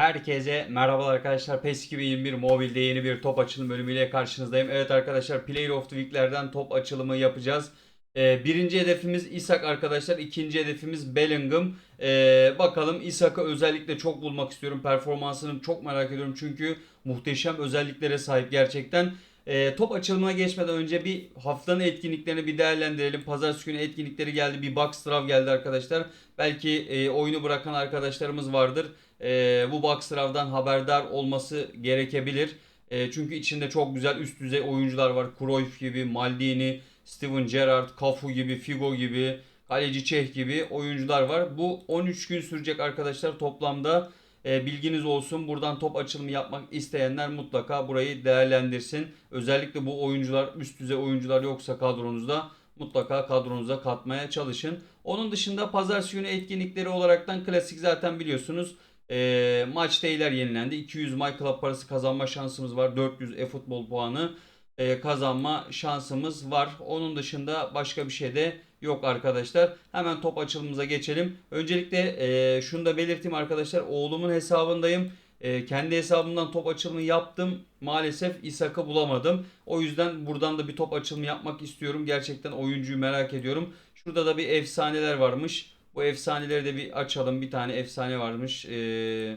Herkese merhabalar arkadaşlar. PES 2021 mobilde yeni bir top açılım bölümüyle karşınızdayım. Evet arkadaşlar Player of the Week'lerden top açılımı yapacağız. Ee, birinci hedefimiz Isak arkadaşlar. ikinci hedefimiz Bellingham. Ee, bakalım Isak'ı özellikle çok bulmak istiyorum. Performansını çok merak ediyorum. Çünkü muhteşem özelliklere sahip gerçekten. Ee, top açılımına geçmeden önce bir haftanın etkinliklerini bir değerlendirelim. Pazartesi günü etkinlikleri geldi. Bir box draw geldi arkadaşlar. Belki e, oyunu bırakan arkadaşlarımız vardır. E, bu draw'dan haberdar olması gerekebilir. E, çünkü içinde çok güzel üst düzey oyuncular var. Cruyff gibi, Maldini, Steven Gerrard, Cafu gibi, Figo gibi, Kaleci Çeh gibi oyuncular var. Bu 13 gün sürecek arkadaşlar toplamda. E, bilginiz olsun. Buradan top açılımı yapmak isteyenler mutlaka burayı değerlendirsin. Özellikle bu oyuncular üst düzey oyuncular yoksa kadronuzda mutlaka kadronuza katmaya çalışın. Onun dışında pazartesi günü etkinlikleri olaraktan klasik zaten biliyorsunuz. E, maç değiller yenilendi. 200 My Club parası kazanma şansımız var. 400 e-futbol puanı e, kazanma şansımız var. Onun dışında başka bir şey de yok arkadaşlar. Hemen top açılımımıza geçelim. Öncelikle e, şunu da belirteyim arkadaşlar. Oğlumun hesabındayım. E, kendi hesabımdan top açılımı yaptım. Maalesef İshak'ı bulamadım. O yüzden buradan da bir top açılımı yapmak istiyorum. Gerçekten oyuncuyu merak ediyorum. Şurada da bir efsaneler varmış. Bu efsaneleri de bir açalım. Bir tane efsane varmış. E,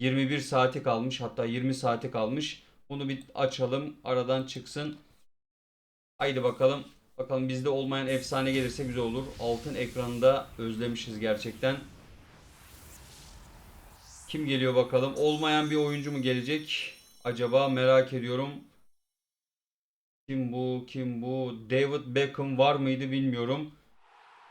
21 saati kalmış. Hatta 20 saati kalmış. Bunu bir açalım. Aradan çıksın. Haydi bakalım. Bakalım bizde olmayan efsane gelirse güzel olur. Altın ekranında özlemişiz gerçekten. Kim geliyor bakalım. Olmayan bir oyuncu mu gelecek? Acaba merak ediyorum. Kim bu? Kim bu? David Beckham var mıydı bilmiyorum.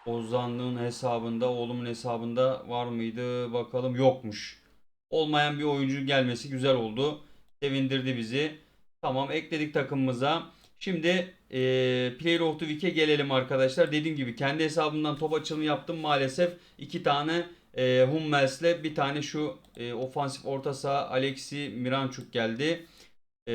Ozan'ın hesabında, oğlumun hesabında var mıydı? Bakalım yokmuş. Olmayan bir oyuncu gelmesi güzel oldu. Sevindirdi bizi. Tamam ekledik takımımıza. Şimdi e, Player of the Week'e gelelim arkadaşlar. Dediğim gibi kendi hesabımdan top açılımı yaptım. Maalesef iki tane e, Hummels'le bir tane şu e, ofansif orta saha Alexi Miranchuk geldi. E,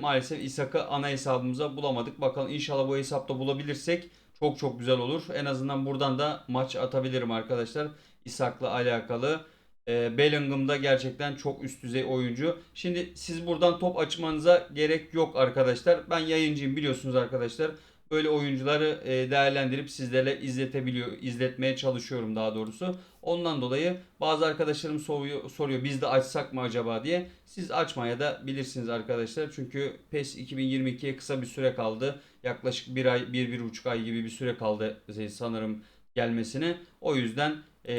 maalesef İshak'ı ana hesabımıza bulamadık. Bakalım inşallah bu hesapta bulabilirsek çok çok güzel olur. En azından buradan da maç atabilirim arkadaşlar. İshak'la alakalı. E, Bellingham da gerçekten çok üst düzey oyuncu. Şimdi siz buradan top açmanıza gerek yok arkadaşlar. Ben yayıncıyım biliyorsunuz arkadaşlar. Böyle oyuncuları e, değerlendirip sizlerle izletebiliyor, izletmeye çalışıyorum daha doğrusu. Ondan dolayı bazı arkadaşlarım soruyor, soruyor biz de açsak mı acaba diye. Siz açmaya da bilirsiniz arkadaşlar. Çünkü PES 2022'ye kısa bir süre kaldı. Yaklaşık bir ay, bir, bir buçuk ay gibi bir süre kaldı sanırım gelmesine. O yüzden e,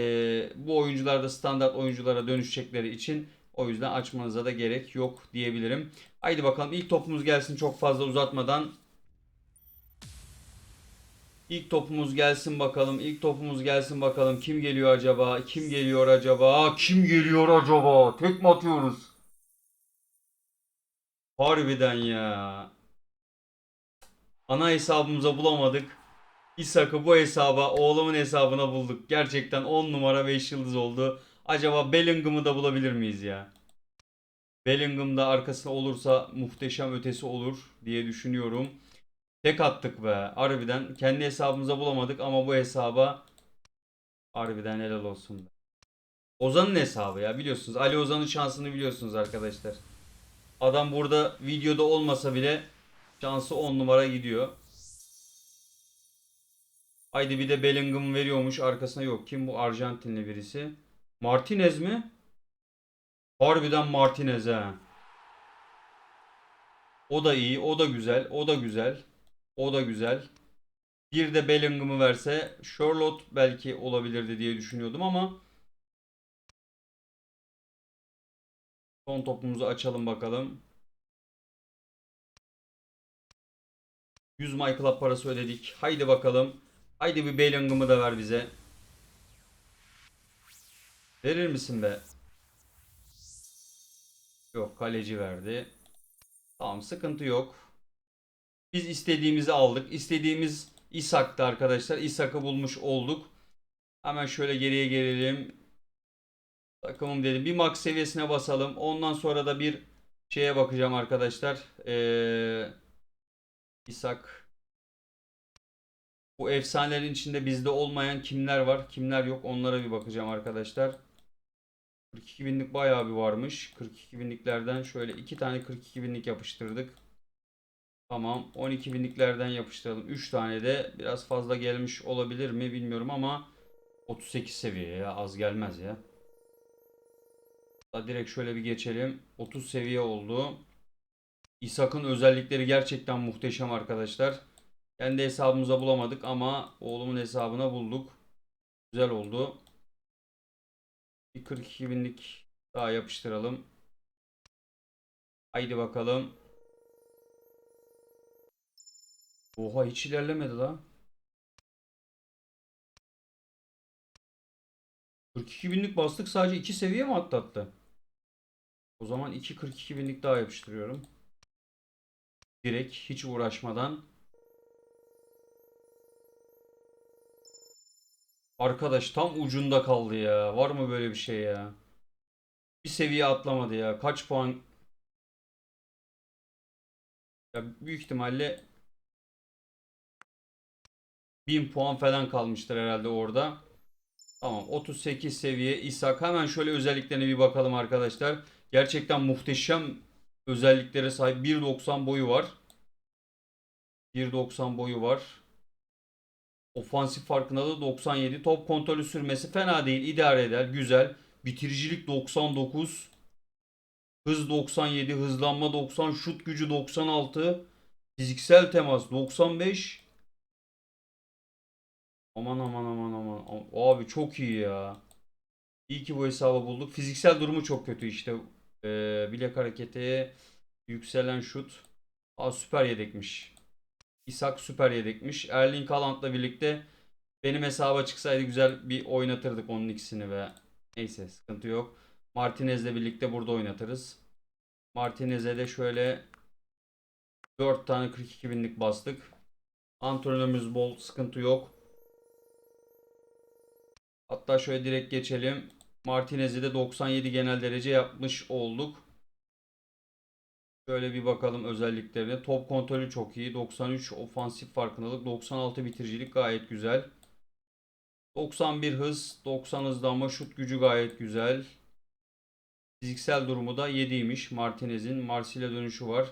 bu oyuncular da standart oyunculara dönüşecekleri için o yüzden açmanıza da gerek yok diyebilirim. Haydi bakalım ilk topumuz gelsin çok fazla uzatmadan. İlk topumuz gelsin bakalım. İlk topumuz gelsin bakalım. Kim geliyor acaba? Kim geliyor acaba? Kim geliyor acaba? Tek mi atıyoruz? Harbiden ya. Ana hesabımıza bulamadık. İshak'ı bu hesaba, oğlumun hesabına bulduk. Gerçekten 10 numara 5 yıldız oldu. Acaba Bellingham'ı da bulabilir miyiz ya? Bellingham da arkasında olursa muhteşem ötesi olur diye düşünüyorum. Tek attık be. Harbiden kendi hesabımıza bulamadık ama bu hesaba harbiden helal olsun. Ozan'ın hesabı ya biliyorsunuz. Ali Ozan'ın şansını biliyorsunuz arkadaşlar. Adam burada videoda olmasa bile şansı 10 numara gidiyor. Haydi bir de Bellingham veriyormuş arkasına yok. Kim bu Arjantinli birisi? Martinez mi? Harbiden Martinez ha. O da iyi, o da güzel, o da güzel. O da güzel. Bir de Bellingham'ı verse Charlotte belki olabilirdi diye düşünüyordum ama son topumuzu açalım bakalım. 100 My Club parası ödedik. Haydi bakalım. Haydi bir Bellingham'ı da ver bize. Verir misin be? Yok kaleci verdi. Tamam sıkıntı yok. Biz istediğimizi aldık. İstediğimiz İshak'tı arkadaşlar. İshak'ı bulmuş olduk. Hemen şöyle geriye gelelim. Takımım dedim. Bir max seviyesine basalım. Ondan sonra da bir şeye bakacağım arkadaşlar. Ee, İshak. Bu efsanelerin içinde bizde olmayan kimler var, kimler yok onlara bir bakacağım arkadaşlar. 42 binlik bayağı bir varmış. 42 binliklerden şöyle iki tane 42 binlik yapıştırdık. Tamam. 12 binliklerden yapıştıralım. 3 tane de biraz fazla gelmiş olabilir mi bilmiyorum ama 38 seviye ya az gelmez ya. Hatta direkt şöyle bir geçelim. 30 seviye oldu. İshak'ın özellikleri gerçekten muhteşem arkadaşlar. Kendi hesabımıza bulamadık ama oğlumun hesabına bulduk. Güzel oldu. Bir 42 binlik daha yapıştıralım. Haydi bakalım. Oha hiç ilerlemedi la. 42 binlik bastık sadece 2 seviye mi atlattı? O zaman 2 42 binlik daha yapıştırıyorum. Direkt hiç uğraşmadan. Arkadaş tam ucunda kaldı ya. Var mı böyle bir şey ya? Bir seviye atlamadı ya. Kaç puan? Ya büyük ihtimalle 1000 puan falan kalmıştır herhalde orada. Tamam 38 seviye İshak. Hemen şöyle özelliklerine bir bakalım arkadaşlar. Gerçekten muhteşem özelliklere sahip. 1.90 boyu var. 1.90 boyu var. Ofansif farkında da 97. Top kontrolü sürmesi fena değil. idare eder. Güzel. Bitiricilik 99. Hız 97. Hızlanma 90. Şut gücü 96. Fiziksel temas 95. Aman aman aman aman. Abi çok iyi ya. İyi ki bu hesabı bulduk. Fiziksel durumu çok kötü işte. Ee, bilek hareketi, yükselen şut. Aa, süper yedekmiş. İshak süper yedekmiş. Erling Haaland'la birlikte benim hesaba çıksaydı güzel bir oynatırdık onun ikisini ve neyse sıkıntı yok. Martinez'le birlikte burada oynatırız. Martinez'e de şöyle 4 tane 42 binlik bastık. Antrenörümüz bol sıkıntı yok. Hatta şöyle direkt geçelim. Martinez'i de 97 genel derece yapmış olduk. Şöyle bir bakalım özelliklerine. Top kontrolü çok iyi. 93 ofansif farkındalık. 96 bitiricilik gayet güzel. 91 hız. 90 hızlanma. Şut gücü gayet güzel. Fiziksel durumu da 7'ymiş. Martinez'in Marsilya dönüşü var.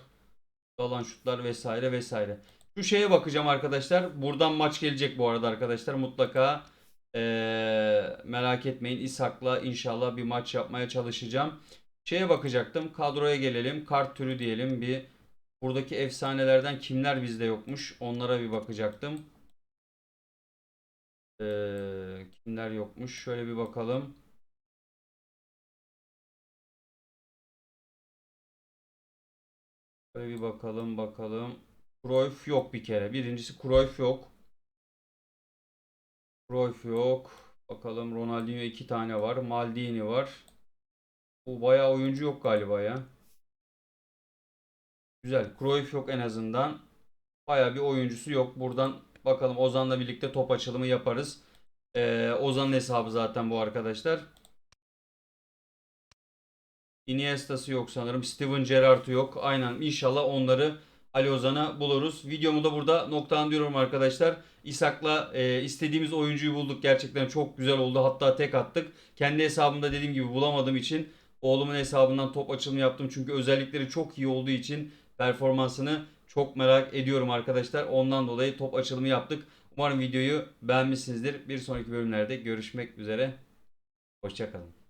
Dalan şutlar vesaire vesaire. Şu şeye bakacağım arkadaşlar. Buradan maç gelecek bu arada arkadaşlar. Mutlaka ee, merak etmeyin. İshak'la inşallah bir maç yapmaya çalışacağım. Şeye bakacaktım. Kadroya gelelim. Kart türü diyelim. Bir buradaki efsanelerden kimler bizde yokmuş? Onlara bir bakacaktım. Ee, kimler yokmuş? Şöyle bir bakalım. Şöyle bir bakalım bakalım. Cruyff yok bir kere. Birincisi Cruyff yok. Cruyff yok. Bakalım Ronaldinho iki tane var. Maldini var. Bu bayağı oyuncu yok galiba ya. Güzel. Cruyff yok en azından. Bayağı bir oyuncusu yok. Buradan bakalım Ozan'la birlikte top açılımı yaparız. Ee, Ozan'ın hesabı zaten bu arkadaşlar. Iniesta'sı yok sanırım. Steven Gerrard'ı yok. Aynen inşallah onları Ali Ozan'a buluruz. Videomu da burada noktalandırıyorum arkadaşlar. İshak'la e, istediğimiz oyuncuyu bulduk. Gerçekten çok güzel oldu. Hatta tek attık. Kendi hesabımda dediğim gibi bulamadığım için oğlumun hesabından top açılımı yaptım. Çünkü özellikleri çok iyi olduğu için performansını çok merak ediyorum arkadaşlar. Ondan dolayı top açılımı yaptık. Umarım videoyu beğenmişsinizdir. Bir sonraki bölümlerde görüşmek üzere. Hoşçakalın.